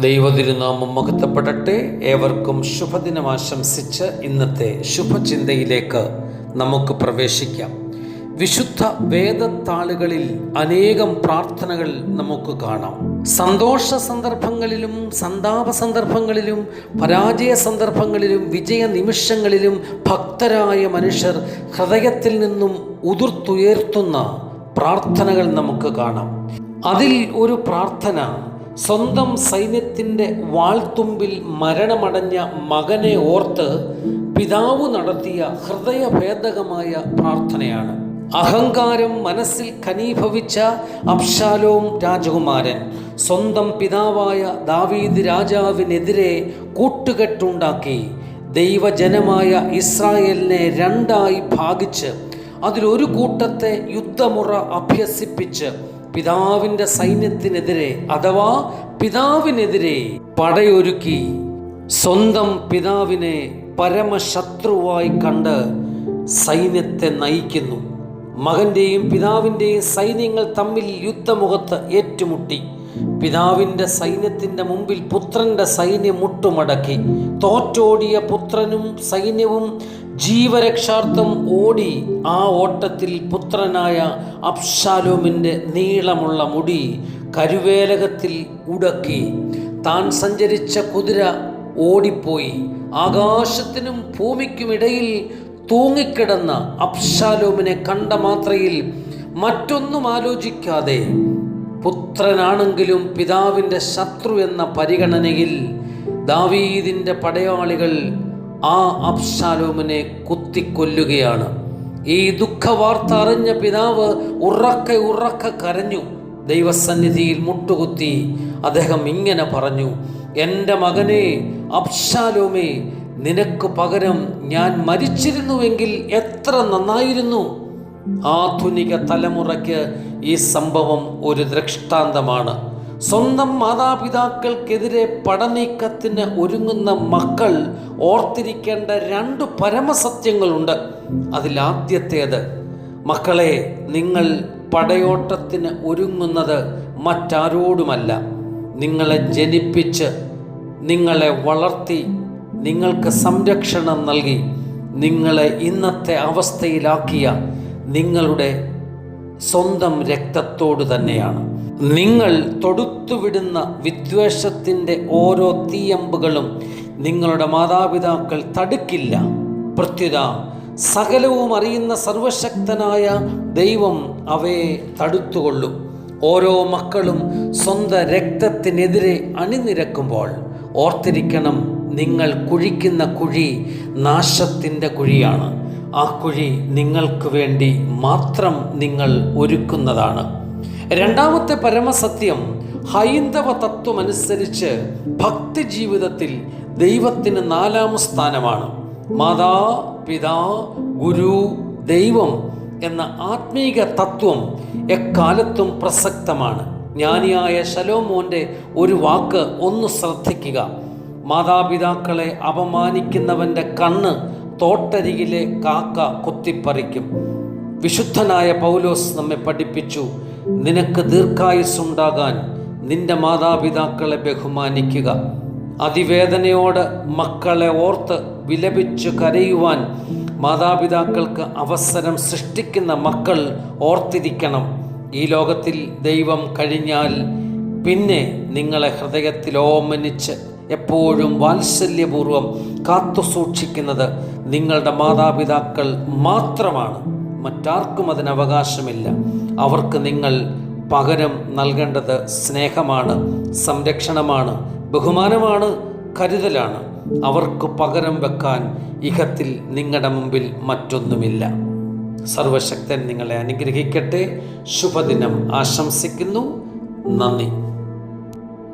ദൈവതിരുനാമം മഹത്വപ്പെടട്ടെ. ഏവർക്കും ശുഭദിനം ആശംസിച്ച് ഇന്നത്തെ ശുഭചിന്തയിലേക്ക് നമുക്ക് പ്രവേശിക്കാം. വിശുദ്ധ വേദത്താളുകളിൽ അനേകം പ്രാർത്ഥനകൾ നമുക്ക് കാണാം. സന്തോഷ സന്ദർഭങ്ങളിലും സന്താപ സന്ദർഭങ്ങളിലും പരാജയ സന്ദർഭങ്ങളിലും വിജയ നിമിഷങ്ങളിലും ഭക്തരായ മനുഷ്യർ ഹൃദയത്തിൽ നിന്നും ഉതിർത്തുയർത്തുന്ന പ്രാർത്ഥനകൾ നമുക്ക് കാണാം. അതിൽ ഒരു പ്രാർത്ഥന സ്വന്തം സൈന്യത്തിന്റെ വാൾത്തുമ്പിൽ മരണമടഞ്ഞ മകനെ ഓർത്ത് പിതാവ് നടത്തിയ ഹൃദയഭേദകമായ പ്രാർത്ഥനയാണ്. അഹങ്കാരം മനസ്സിൽ ഖനീഭവിച്ച അബ്ഷാലോം രാജകുമാരൻ സ്വന്തം പിതാവായ ദാവീദ് രാജാവിനെതിരെ കൂട്ടുകെട്ടുണ്ടാക്കി ദൈവജനമായ ഇസ്രായേലിനെ രണ്ടായി ഭാഗിച്ച് അതിലൊരു കൂട്ടത്തെ യുദ്ധമുറ അഭ്യസിപ്പിച്ച് പിതാവിന്റെ സൈന്യത്തിനെതിരെ അഥവാ പിതാവിനെതിരെ പടയൊരുക്കി സ്വന്തം പിതാവിനെ പരമശത്രുവായി കണ്ട് സൈന്യത്തെ നയിക്കുന്നു. മകന്റെയും പിതാവിന്റെയും സൈന്യങ്ങൾ തമ്മിൽ യുദ്ധമുഖത്ത് ഏറ്റുമുട്ടി. പിതാവിന്റെ സൈന്യത്തിന്റെ മുമ്പിൽ പുത്രന്റെ സൈന്യം മുട്ടുമടക്കി. തോറ്റോടിയ പുത്രനും സൈന്യവും ജീവരക്ഷാർത്ഥം ഓടി ആ ഓട്ടത്തിൽ പുത്രനായ അബ്ഷാലോമിന്റെ നീളമുള്ള മുടി കരുവേലകത്തിൽ ഉടക്കി. താൻ സഞ്ചരിച്ച കുതിര ഓടിപ്പോയി. ആകാശത്തിനും ഭൂമിക്കുമിടയിൽ തൂങ്ങിക്കിടന്ന അബ്ഷാലോമിനെ കണ്ട മാത്രയിൽ മറ്റൊന്നും ആലോചിക്കാതെ പുത്രനാണെങ്കിലും പിതാവിന്റെ ശത്രു എന്ന പരിഗണനയിൽ ദാവീദിന്റെ പടയാളികൾ ആ അബ്ഷാലോമിനെ കുത്തിക്കൊല്ലുകയാണ്. ഈ ദുഃഖവാർത്ത അറിഞ്ഞ പിതാവ് ഉറക്കെ ഉറക്കെ കരഞ്ഞു. ദൈവസന്നിധിയിൽ മുട്ടുകുത്തി അദ്ദേഹം ഇങ്ങനെ പറഞ്ഞു എന്റെ മകനെ അബ്ഷാലോമേ നിനക്ക് പകരം ഞാൻ മരിച്ചിരുന്നുവെങ്കിൽ എത്ര നന്നായിരുന്നു? ആധുനിക തലമുറയ്ക്ക് ഈ സംഭവം ഒരു ദൃഷ്ടാന്തമാണ്. സ്വന്തം മാതാപിതാക്കൾക്കെതിരെ പടനീക്കത്തിന് ഒരുങ്ങുന്ന മക്കൾ ഓർത്തിരിക്കേണ്ട രണ്ട് പരമസത്യങ്ങളുണ്ട്. അതിലാദ്യത്തേത് മക്കളെ നിങ്ങൾ പടയോട്ടത്തിന് ഒരുങ്ങുന്നത് മറ്റാരോടുമല്ല. നിങ്ങളെ ജനിപ്പിച്ച് നിങ്ങളെ വളർത്തി നിങ്ങൾക്ക് സംരക്ഷണം നൽകി നിങ്ങളെ ഇന്നത്തെ അവസ്ഥയിലാക്കിയ നിങ്ങളുടെ സ്വന്തം രക്തത്തോട് തന്നെയാണ്. നിങ്ങൾ തൊടുത്തുവിടുന്ന വിദ്വേഷത്തിന്റെ ഓരോ തീയമ്പുകളും നിങ്ങളുടെ മാതാപിതാക്കൾ തടുക്കില്ല. പ്രത്യുത സകലവും അറിയുന്ന സർവശക്തനായ ദൈവം അവയെ തടുത്തുകൊള്ളും. ഓരോ മക്കളും സ്വന്തം രക്തത്തിനെതിരെ അണിനിരക്കുമ്പോൾ ഓർത്തിരിക്കണം നിങ്ങൾ കുഴിക്കുന്ന കുഴി നാശത്തിന്റെ കുഴിയാണ്. ആ കുഴി നിങ്ങൾക്ക് വേണ്ടി മാത്രം നിങ്ങൾ ഒരുക്കുന്നതാണ്. രണ്ടാമത്തെ പരമസത്യം ഹൈന്ദവ തത്വമനുസരിച്ച് ഭക്തി ജീവിതത്തിൽ ദൈവത്തിന് നാലാം സ്ഥാനമാണ്. മാതാ പിതാ ഗുരു ദൈവം എന്ന ആത്മീക തത്വം എക്കാലത്തും പ്രസക്തമാണ്. ജ്ഞാനിയായ ശലോമോന്റെ ഒരു വാക്ക് ഒന്ന് ശ്രദ്ധിക്കുക. മാതാപിതാക്കളെ അപമാനിക്കുന്നവന്റെ കണ്ണ് തോട്ടരികിലെ കാക്ക കൊത്തിപ്പറിക്കും. വിശുദ്ധനായ പൗലോസ് നമ്മെ പഠിപ്പിച്ചു നിനക്ക് ദീർഘായുസ്സുണ്ടാകാൻ നിന്റെ മാതാപിതാക്കളെ ബഹുമാനിക്കുക. അതിവേദനയോട് മക്കളെ ഓർത്ത് വിലപിച്ച് കരയുവാൻ മാതാപിതാക്കൾക്ക് അവസരം സൃഷ്ടിക്കുന്ന മക്കൾ ഓർത്തിരിക്കണം. ഈ ലോകത്തിൽ ദൈവം കഴിഞ്ഞാൽ പിന്നെ നിങ്ങളെ ഹൃദയത്തിൽ ഓമനിച്ച് എപ്പോഴും വാത്സല്യപൂർവം കാത്തു സൂക്ഷിക്കുന്നത് നിങ്ങളുടെ മാതാപിതാക്കൾ മാത്രമാണ്. മറ്റാർക്കും അതിന് അവകാശമില്ല. അവർക്ക് നിങ്ങൾ പകരം നൽകേണ്ടത് സ്നേഹമാണ് സംരക്ഷണമാണ് ബഹുമാനമാണ് കരുതലാണ്. അവർക്ക് പകരം വെക്കാൻ ഇഹത്തിൽ നിങ്ങളുടെ മുമ്പിൽ മറ്റൊന്നുമില്ല. സർവശക്തൻ നിങ്ങളെ അനുഗ്രഹിക്കട്ടെ. ശുഭദിനം ആശംസിക്കുന്നു. നന്ദി.